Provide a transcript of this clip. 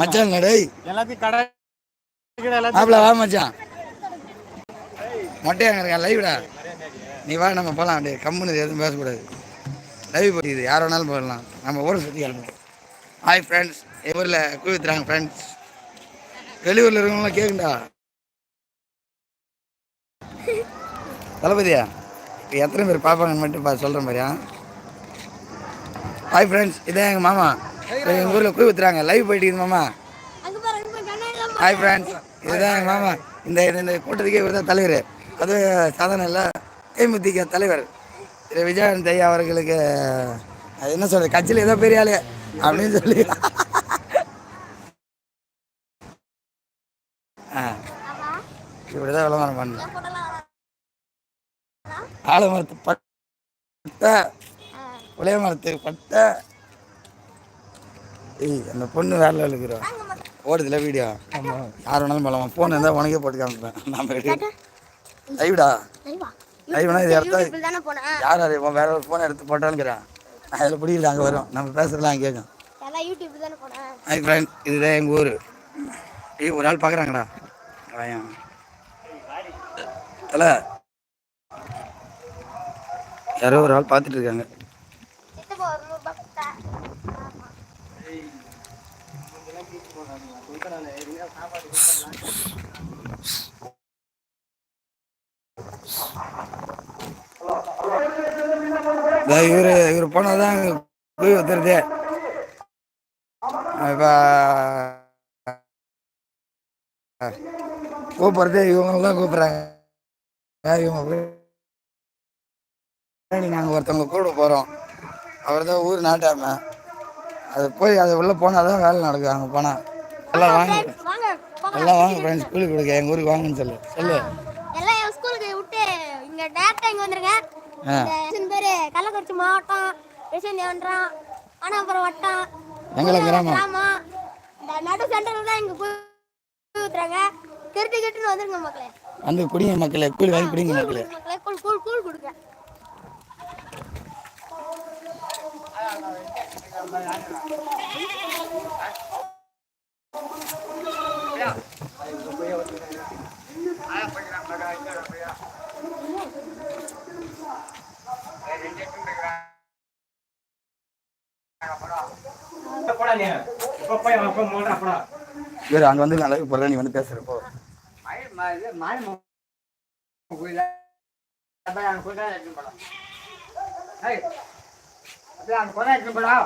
மச்சான் எல்லாத்தையும் கடை எல்லாத்தையும் மாப்பிள வா மச்சான். மொட்டையாங்க இருக்கேன் லைவ்டா. நீ வா நம்ம போகலாம் அப்படியே கம்முன்னு எதுவும் பேசக்கூடாது. லைவ் போட்டிது யார் வேணாலும் போடலாம் நம்ம ஊரை சுற்றி கிளம்புவோம். ஹாய் ஃப்ரெண்ட்ஸ் ஊரில் குவித்துறாங்க ஃப்ரெண்ட்ஸ் வெளியூரில் இருக்கவங்களாம் கேட்குண்டா தளபதியா? இப்போ எத்தனை பேர் பார்ப்பாங்கன்னு மட்டும் பா சொல்கிறேன் மாதிரியா ஹாய் ஃப்ரெண்ட்ஸ் இதான் எங்கள் மாமா. எங்கள் ஊரில் குவி ஊற்றுறாங்க லைவ் போயிட்டு மாமா. ஹாய் ஃப்ரெண்ட்ஸ் இதுதான் எங்கள் மாமா. இந்த இந்த- கூட்டத்துக்கே இவர் தான் தலைவர். அது சாதாரண இல்லை. தேமுதிக தலைவர். திரு விஜயகாந்த் ஐயா அவர்களுக்கு அது என்ன சொல்றது? கட்சியில் ஏதோ பெரிய ஆளு. அப்படின்னு சொல்லி. ஆ. இப்படி தான் விளம்பரம் பண்ணேன் ஆலமரத்து பட்ட புளிய மரத்து பட்ட ஏய் அந்த பொண்ணு வேலை இருக்கிறோம் ஓடுதுல வீடியோ. யார் வேணாலும் போகலாம் ஃபோன் இருந்தால் உனக்கே போட்டு காமிப்பேன். நம்ம லைவ்டா லைவ்னா இது போனேன் யார் யார் இப்போ வேற ஒரு ஃபோன் எடுத்து போட்டாலுங்கிறேன் அதில் பிடிக்கல அங்கே வரும். நம்ம பேசுறதுலாம் அங்கே கேட்கும் இதுதான் எங்கள் ஊர். ஏய் ஒரு ஆள் பார்க்குறாங்கடா. வாயம் தல. யாரோ ஒரு ஆள் பார்த்துட்டு இருக்காங்க சித்தப்பா ஒரு நூறுபா கொடுத்தா இதோ இவர் இவர் போனால் தான் போய் வந்துடுது இப்போ கூப்பிட்றது இவங்கெல்லாம் கூப்பிட்றாங்க. இவங்க நாங்கள் ஒருத்தவங்க கூட போகிறோம் அவர் தான் ஊர் நாட்டாம. அது போய் அது உள்ளே போனால் தான் வேலை நடக்கும் அங்கே போனால் எல்லாம் வாங்க. எல்லாம் வாங்க ஃப்ரெண்ட்ஸ் ஸ்கூலுக்கு கொடுக்க. எங்கள் ஊருக்கு வாங்கன்னு சொல்லு. சொல்லு. எல்லாம் என் ஸ்கூலுக்கு விட்டு இங்க டேரக்டா இங்க வந்துருங்க. பேரு கள்ளக்குறிச்சி மாவட்டம் ரிஷன்யான்றம் ஆனாபுரம் வட்டம் எங்களை கிராமம். கிராமம். இந்த நடு சென்டர்ல தான் இங்க போய் ஊத்துறாங்க. திருட்டு கிட்டுன்னு வந்துருங்க மக்களே. வந்து குடிங்க மக்களே. கூலி வாங்கி குடிங்க மக்களே. மக்களே. கூழ் கூழ் கூழ் கொடுங்க. போடா நீ இப்போ போய் அவன் போய் மோட்டா போடா வேறு அங்கே வந்து நல்லா போடுற நீ வந்து பேசுகிறப்போ அப்படியே அந்த கொண்டா எடுத்துன்னு போடா